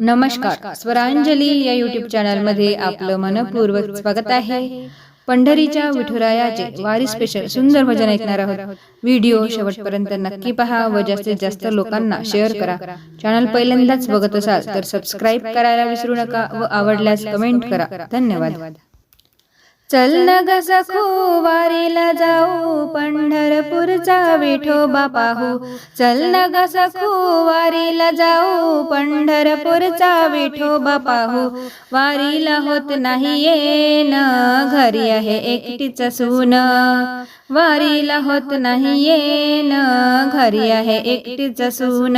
नमस्कार. स्वरांजली या युट्यूब चॅनलमध्ये आपलं मनपूर्वक स्वागत आहे. पंढरीच्या विठुरायाचे वारी स्पेशल सुंदर भजन ऐकणार आहोत. व्हिडिओ शेवटपर्यंत नक्की पहा व जास्तीत जास्त लोकांना शेअर करा. चॅनल पहिल्यांदाच बघत असाल तर सबस्क्राईब करायला विसरू नका व आवडल्यास कमेंट करा. धन्यवाद. चल न ग सखू वारीला जाऊ पंढरपूरचा विठोबा पाहू चल न ग सखू वारीला जाऊ पंढरपूरचा विठोबा पाहू वारीला होत नाही येन घरी आहे एकटीच सून. वारीला होत नाही येन घरी आहे एकटीच सून.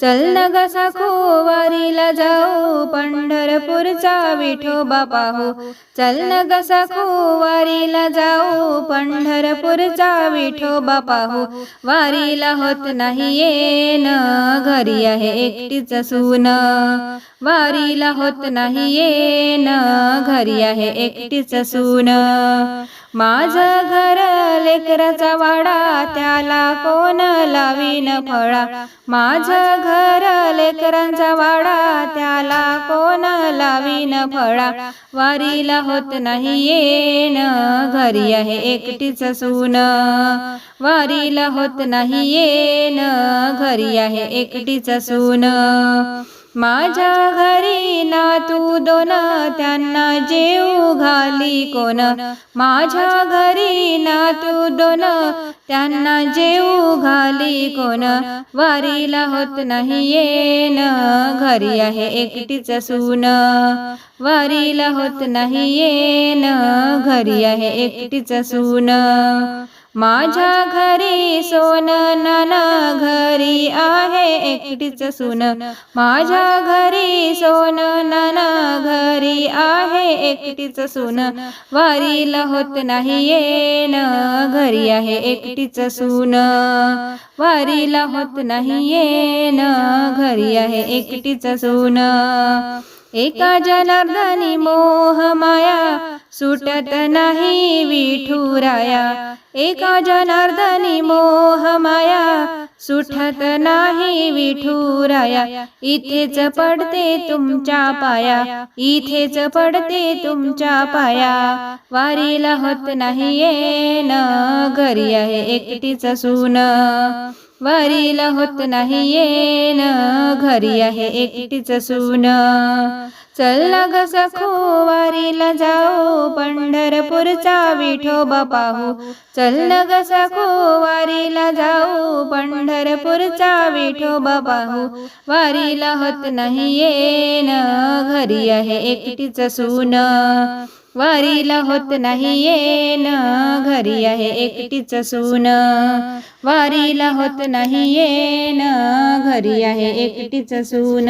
चल न ग सखू वारीला जाऊ पंढरपूरचा विठोबा पाहू चल न ग सखू वारीला जाऊ पंढरपूरचा विठोबा पाहू. वारीला होत नाही येन घरी आहे एकटीच सून. वारीला होत नाही येन घरी आहे एकटीच सून. माझं घर लेकराचा वाडा त्याला कोण लावीन फळा? माझं घर लेकरांचा वाडा त्याला कोण लावीन फळा? वारीला होत नाही येण घरी आहे एकटीच सून. वारीला होत नाही येण घरी आहे एकटीच सून. माझ्या घरी ना तू दोन त्यांना जेऊ घाली कोण? माझ्या घरी ना तू दोन त्यांना जेऊ घाली कोण? वारीला होत नाही येन घरी आहे एकटीच सून. वारीला होत नाही येन घरी आहे एकटीच सून. माझ्या घरी सोन नाना घरी आहे एकटीच सुन. माझ्या घरी सोन नाना घरी आहे एकटीच सुन. वारीला होत नाही येन घरी आहे एकटीच सुन. वारीला होत नाही येन घरी आहे एकटीच सुन. एका जनार्दनी मोह माया सुटत नाही विठुराया. एका जनार्दनी मोह माया सुटत नाही विठुराया. इथेच पडते तुमच्या पाया इथेच पडते तुमच्या पाया. वारीला होत नाही येन घरी आहे एकटीच सून. वारीला होत नाही येन घरी आहे एकटीच सून. चल ना ग सखू वारीला जाऊ. पंढरपूरचा विठोबा पाहू. चल न ग सखू वारीला जाऊ. पंढरपूरचा विठोबा पाहू. वारीला होत नाही येन घरी आहे एकटीच सून. वारीला होत नाही येन घरी आहे एकटीच सून. वारीला होत नाही येन घरी आहे एकटीच सून.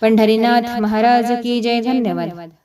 पंढरीनाथ महाराज की जय. धन्यवाद.